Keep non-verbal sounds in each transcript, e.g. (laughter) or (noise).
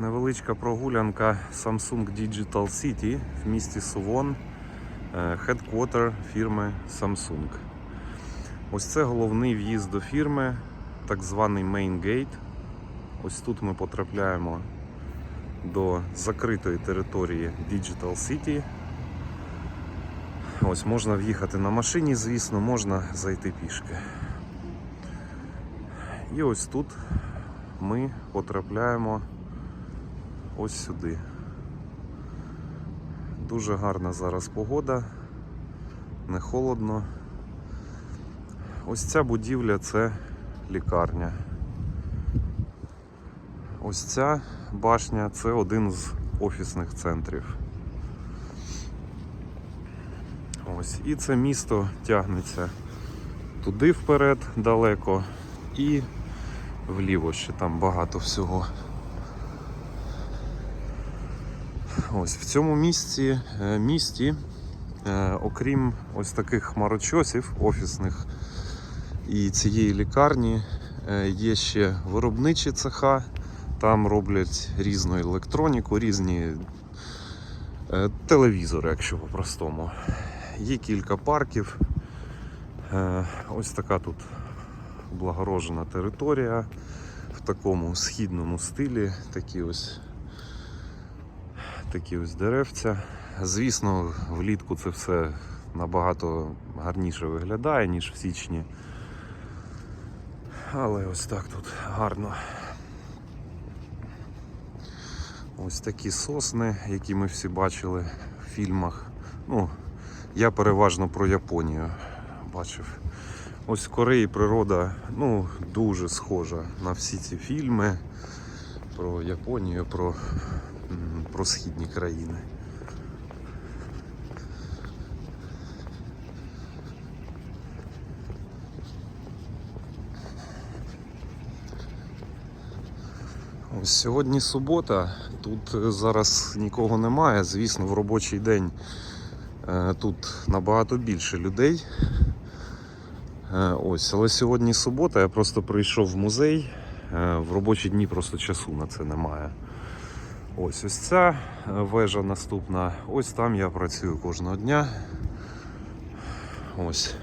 Невеличка прогулянка Samsung Digital City в місті Сувон, е, headquarter фірми Samsung. Ось це головний в'їзд до фірми, так званий Main Gate. Ось тут ми потрапляємо до закритої території Digital City. Ось можна в'їхати на машині, звісно, можна зайти пішки. І ось тут ми потрапляємо ось сюди. Дуже гарна зараз погода, не холодно. Ось ця будівля це лікарня. Ось ця башня це один з офісних центрів. Ось, і це місто тягнеться туди вперед далеко і вліво ще там багато всього. Ось в цьому місці, е, місті, е, окрім ось таких хмарочосів офісних і цієї лікарні, е, є ще виробничі цеха. Там роблять різну електроніку, різні телевізори, якщо по-простому. Є кілька парків. Ось така тут облагорожена територія в такому східному стилі. Такі ось такі ось деревця. Звісно, влітку це все набагато гарніше виглядає, ніж в січні. Але ось так тут гарно. Ось такі сосни, які ми всі бачили в фільмах. Ну, я переважно про Японію бачив. Ось в Кореї природа ну, дуже схожа на всі ці фільми про Японію, про, про східні країни. Ось сьогодні субота, тут е, зараз нікого немає. Звісно, в робочий день е, тут набагато більше людей. Е, Ось, але сьогодні субота, я просто прийшов в музей. В робочі дні просто часу на це немає. Ось ось ця е, вежа наступна. Ось там я працюю кожного дня. Ось.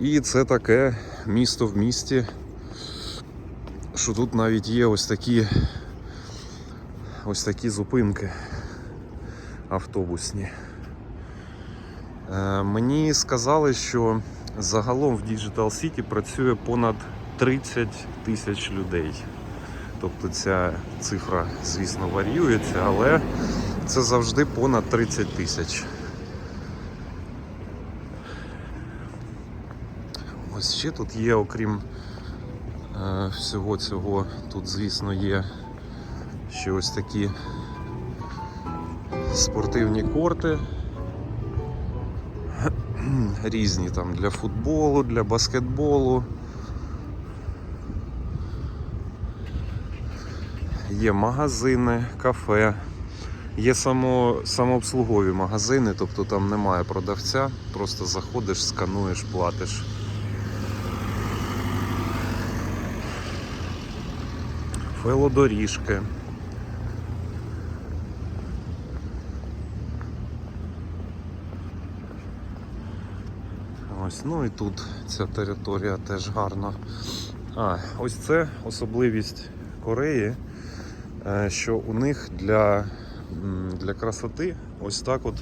І це таке місто в місті. Що тут навіть є ось такі ось такі зупинки автобусні. Е, мені сказали, що загалом в Digital City працює понад 30 тисяч людей. Тобто ця цифра, звісно, варіюється, але це завжди понад 30 тисяч. Ось ще тут є, окрім е, всього цього, тут, звісно, є ще ось такі спортивні корти. (clears throat) Різні там для футболу, для баскетболу. Є магазини, кафе, є само, самообслугові магазини, тобто там немає продавця, просто заходиш, скануєш, платиш. Велодоріжки. Ось, ну і тут ця територія теж гарна. А, ось це особливість Кореї, що у них для, для красоти ось так от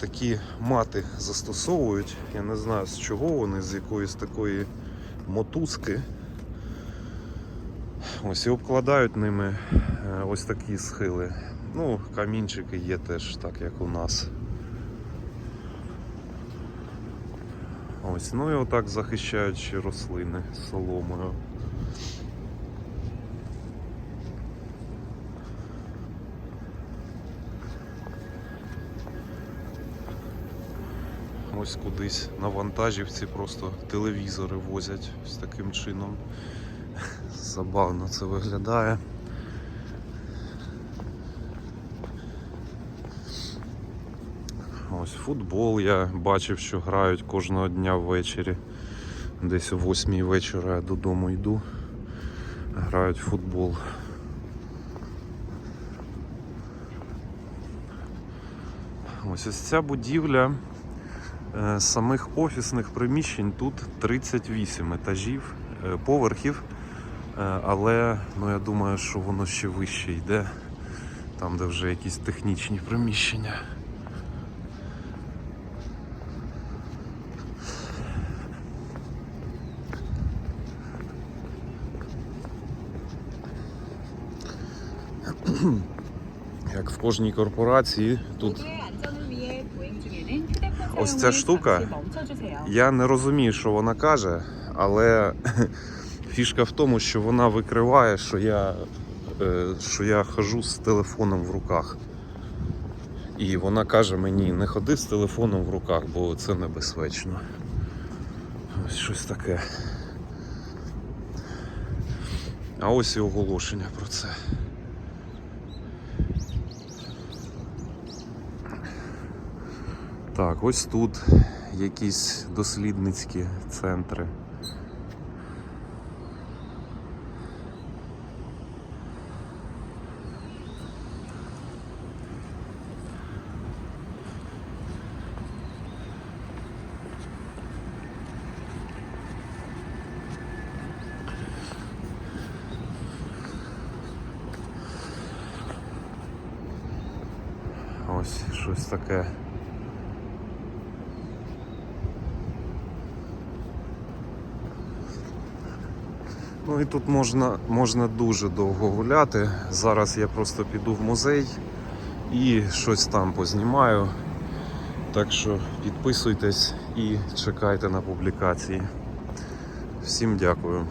такі мати застосовують. Я не знаю з чого вони, з якоїсь такої мотузки. Ось і обкладають ними е, ось такі схили. Ну, камінчики є теж так, як у нас. Ось, ну і отак захищають рослини соломою. Ось кудись на вантажівці просто телевізори возять ось таким чином. Забавно це виглядає. Ось футбол я бачив, що грають кожного дня ввечері. Десь о 8 вечора я додому йду. Грають футбол. Ось ось ця будівля самих офісних приміщень тут 38 етажів, е, поверхів. Е, Але ну, я думаю, що воно ще вище йде, там, де вже якісь технічні приміщення. Як в кожній корпорації, тут Ось ця штука, я не розумію, що вона каже, але (laughs) фішка в тому, що вона викриває, що я е, що я хожу з телефоном в руках. І вона каже мені, не ходи з телефоном в руках, бо це небезпечно. Ось щось таке. А ось і оголошення про це. Так, ось тут якісь дослідницькі центри. Ось щось таке. Ну і тут можна, можна дуже довго гуляти. Зараз я просто піду в музей і щось там познімаю. Так що підписуйтесь і чекайте на публікації. Всім дякую.